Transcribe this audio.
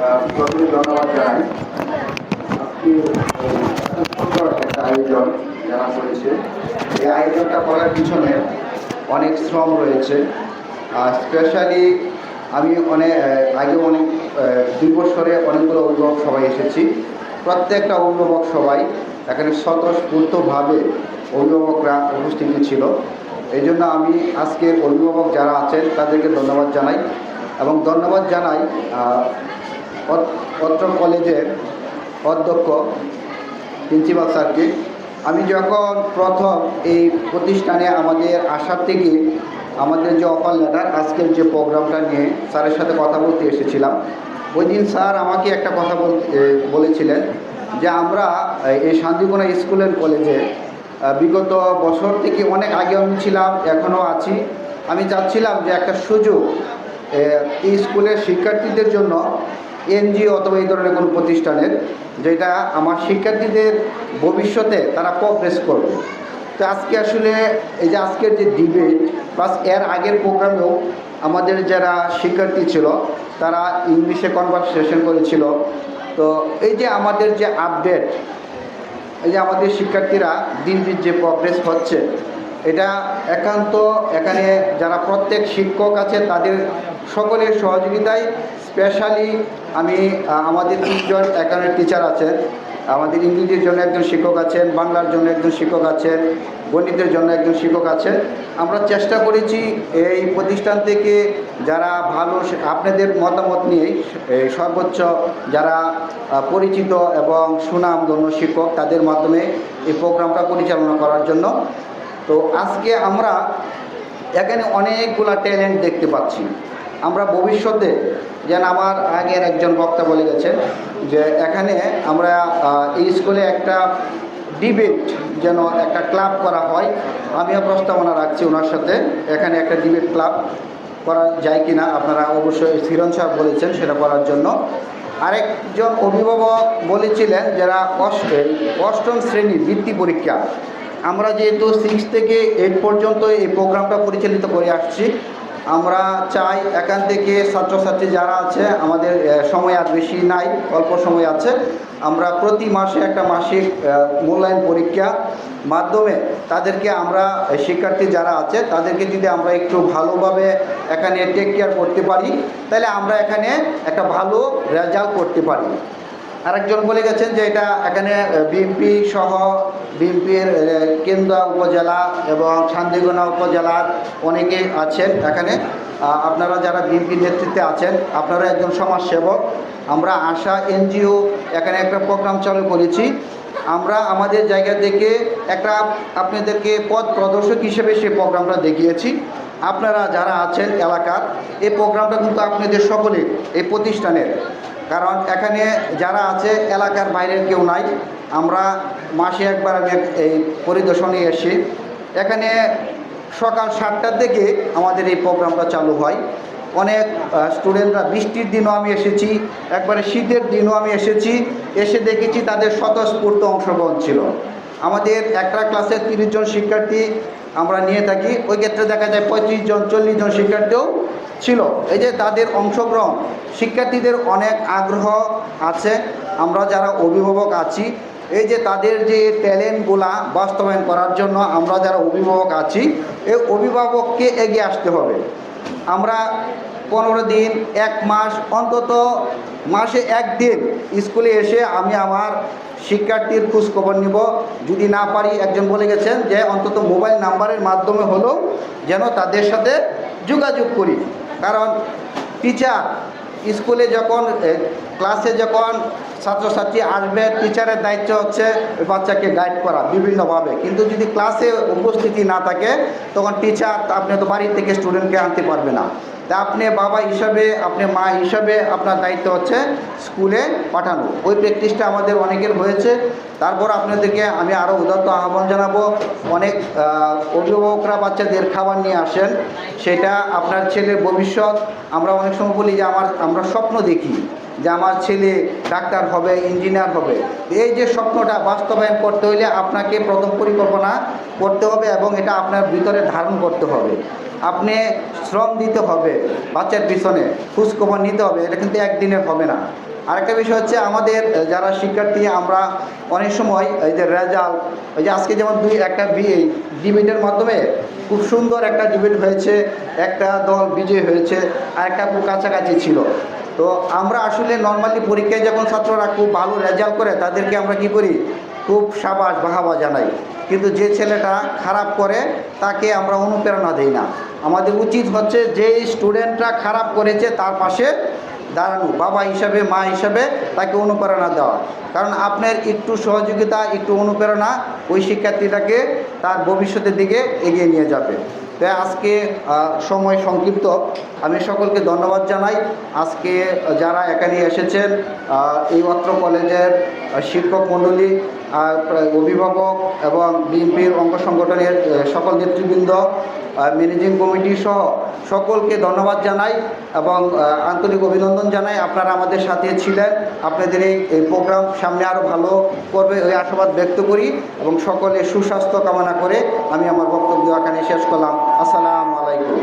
ধন্যবাদ জানাই সুন্দর একটা আয়োজন যারা করেছে এই আয়োজনটা করার পিছনে অনেক শ্রম রয়েছে স্পেশালি আমি অনেক আগে অনেক দুই বছরে অনেকগুলো অভিভাবক সবাই এসেছি প্রত্যেকটা অভিভাবক সবাই এখানে স্বতঃস্ফূর্তভাবে অভিভাবকরা উপস্থিত ছিল এই জন্য আমি আজকের অভিভাবক যারা আছেন তাদেরকে ধন্যবাদ জানাই এবং ধন্যবাদ জানাই অত্র কলেজের অধ্যক্ষ, প্রিন্সিপাল স্যারকে। আমি যখন প্রথম এই প্রতিষ্ঠানে আমাদের আসার থেকে আমাদের যে অফার লেটার আজকের যে প্রোগ্রামটা নিয়ে স্যারের সাথে কথা বলতে এসেছিলাম, ওই দিন স্যার আমাকে একটা কথা বল বলেছিলেন যে আমরা এই শান্তিকোনা স্কুলের কলেজে বিগত বছর থেকে অনেক আগে আমি ছিলাম এখনও আছি। আমি চাচ্ছিলাম যে একটা সুযোগ এই স্কুলের শিক্ষার্থীদের জন্য এনজিও অথবা এই ধরনের কোনো প্রতিষ্ঠানের, যেটা আমার শিক্ষার্থীদের ভবিষ্যতে তারা প্রগ্রেস করবে। তো আজকে আসলে এই যে আজকের যে ডিবেট প্লাস এর আগের প্রোগ্রামেও আমাদের যারা শিক্ষার্থী ছিল, তারা ইংলিশে কনভারসেশন করেছিল। তো এই যে আমাদের যে আপডেট এই যে আমাদের শিক্ষার্থীরা দিন দিন যে প্রগ্রেস হচ্ছে, এটা একান্ত এখানে যারা প্রত্যেক শিক্ষক আছে, তাদের সকলের সহযোগিতায় স্পেশালি আমি আমাদের তিনজন এখানে টিচার আছেন। আমাদের ইংরেজির জন্য একজন শিক্ষক আছেন, বাংলার জন্য একজন শিক্ষক আছেন, গণিতের জন্য একজন শিক্ষক আছেন। আমরা চেষ্টা করেছি এই প্রতিষ্ঠান থেকে যারা ভালো আপনাদের মতামত নিয়ে সর্বোচ্চ যারা পরিচিত এবং সুনামধন্য শিক্ষক, তাদের মাধ্যমে এই প্রোগ্রামটা পরিচালনা করার জন্য। তো আজকে আমরা এখানে অনেকগুলা ট্যালেন্ট দেখতে পাচ্ছি। আমরা ভবিষ্যতে যেন আমার আগের একজন বক্তা বলে গেছেন যে এখানে আমরা এই স্কুলে একটা ডিবেট যেন একটা ক্লাব করা হয়। আমিও প্রস্তাবনা রাখছি ওনার সাথে, এখানে একটা ডিবেট ক্লাব করা যায় কি না আপনারা অবশ্যই সিরন সাহেব বলেছেন সেটা করার জন্য। আরেকজন অভিভাবক বলেছিলেন যারা অষ্ট অষ্টম শ্রেণির বৃত্তি পরীক্ষা। আমরা যেহেতু সিক্স থেকে এইট পর্যন্ত এই প্রোগ্রামটা পরিচালিত করে আসছি আমরা চাই এখান থেকে ছাত্রছাত্রী যারা আছে, আমাদের সময় আর বেশি নাই, অল্প সময় আছে, আমরা প্রতি মাসে একটা মাসিক মূল্যায়ন পরীক্ষা মাধ্যমে তাদেরকে আমরা শিক্ষার্থী যারা আছে, তাদেরকে যদি আমরা একটু ভালোভাবে এখানে টেক কেয়ার করতে পারি, তাহলে আমরা এখানে একটা ভালো রেজাল্ট করতে পারি। আরেকজন বলে গেছেন যে এটা এখানে বিএনপি সহ, বিএনপির কেন্দ্রা উপজেলা এবং শান্তিগোনা উপজেলার অনেকে আছেন এখানে। আপনারা যারা বিএনপির নেতৃত্বে আছেন, আপনারা একজন সমাজসেবক। আমরা আশা এনজিও এখানে একটা প্রোগ্রাম চালু করেছি। আমরা আমাদের জায়গা থেকে একটা আপনাদেরকে পথ প্রদর্শক হিসেবে সেই প্রোগ্রামটা দেখিয়েছি। আপনারা যারা আছেন এলাকার, এই প্রোগ্রামটা কিন্তু আপনাদের সকলের, এই প্রতিষ্ঠানের। কারণ এখানে যারা আছে, এলাকার বাইরের কেউ নাই। আমরা মাসে একবার আমি এই পরিদর্শনে এসি এখানে সকাল সাতটার থেকে আমাদের এই প্রোগ্রামটা চালু হয়। অনেক স্টুডেন্টরা বৃষ্টির দিনও আমি এসেছি, একবারে শীতের দিনও আমি এসেছি। এসে দেখেছি তাদের স্বতঃস্ফূর্ত অংশগ্রহণ ছিল। আমাদের একটা ক্লাসে তিরিশ জন শিক্ষার্থী আমরা নিয়ে থাকি। ওই ক্ষেত্রে দেখা যায় পঁয়ত্রিশ জন, চল্লিশ জন শিক্ষার্থীও ছিল। এই যে তাদের অংশগ্রহণ, শিক্ষার্থীদের অনেক আগ্রহ আছে। আমরা যারা অভিভাবক আছি, এই যে তাদের যে ট্যালেন্টগুলা বাস্তবায়ন করার জন্য আমরা যারা অভিভাবক আছি, এই অভিভাবককে এগিয়ে আসতে হবে। আমরা পনেরো দিন, এক মাস, অন্তত মাসে একদিন স্কুলে এসে আমি আমার শিক্ষার্থীর খোঁজখবর নিব। যদি না পারি, একজন বলে গেছেন যে অন্তত মোবাইল নাম্বারের মাধ্যমে হলেও যেন তাদের সাথে যোগাযোগ করি। কারণ টিচার স্কুলে যখন ক্লাসে যখন ছাত্রছাত্রী আসবে টিচারের দায়িত্ব হচ্ছে ওই বাচ্চাকে গাইড করা বিভিন্নভাবে। কিন্তু যদি ক্লাসে উপস্থিতি না থাকে, তখন টিচার আপনি তো বাড়ি থেকে স্টুডেন্টকে আনতে পারবে না। তা আপনি বাবা হিসাবে, আপনি মা হিসাবে আপনার দায়িত্ব হচ্ছে স্কুলে পাঠানো। ওই প্র্যাকটিসটা আমাদের অনেকের হয়েছে। তারপর আপনাদেরকে আমি আরও উদাত্ত আহ্বান জানাব। অনেক অভিভাবকরা বাচ্চাদের খাবার নিয়ে আসেন। সেটা আপনার ছেলের ভবিষ্যৎ। আমরা অনেক সময় বলি যে, আমার, আমরা স্বপ্ন দেখি। যে আমার ছেলে ডাক্তার হবে, ইঞ্জিনিয়ার হবে। এই যে স্বপ্নটা বাস্তবায়ন করতে হলে আপনাকে প্রথম পরিকল্পনা করতে হবে এবং এটা আপনার ভিতরে ধারণ করতে হবে। আপনি শ্রম দিতে হবে, বাচ্চার পিছনে। খোঁজখবর নিতে হবে, এটা কিন্তু একদিনে হবে না। আরেকটা বিষয় হচ্ছে আমাদের যারা শিক্ষার্থী, আমরা অনেক সময় এই যে রেজাল্ট ওই যে আজকে যেমন দুই, একটা ডিবেটের মাধ্যমে খুব সুন্দর একটা ডিবেট হয়েছে, একটা দল বিজয়ী হয়েছে, আর একটা খুব কাছাকাছি ছিল। তো আমরা আসলে নর্মালি পরীক্ষায় যখন ছাত্ররা খুব ভালো রেজাল্ট করে, তাদেরকে আমরা কি করি? খুব সাবাস, বাহাবা জানাই। কিন্তু যে ছেলেটা খারাপ করে, তাকে আমরা অনুপ্রেরণা দিই না। আমাদের উচিত হচ্ছে যে স্টুডেন্টরা খারাপ করেছে, তার পাশে দাঁড়ানো, বাবা হিসাবে, মা হিসাবে তাকে অনুপ্রেরণা দেওয়া। কারণ আপনার একটু সহযোগিতা, একটু অনুপ্রেরণা ওই শিক্ষার্থীটাকে তার ভবিষ্যতের দিকে এগিয়ে নিয়ে যাবে। তাই আজকে সময় সংক্ষিপ্ত। আমি সকলকে ধন্যবাদ জানাই। আজকে যারা এখানে এসেছেন এই অত্র কলেজের শিক্ষক মণ্ডলী অভিভাবক এবং বিএনপির অঙ্গ সংগঠনের সকল নেতৃবৃন্দ ম্যানেজিং কমিটি সহ সকলকে ধন্যবাদ জানাই এবং আন্তরিক অভিনন্দন জানাই। আপনারা আমাদের সাথে ছিলেন। আপনাদের এই এই প্রোগ্রাম সামনে আরও ভালো করবে ওই আশাবাদ ব্যক্ত করি এবং সকলের সুস্বাস্থ্য কামনা করে আমি আমার বক্তব্য এখানে শেষ করলাম। আসসালামু আলাইকুম।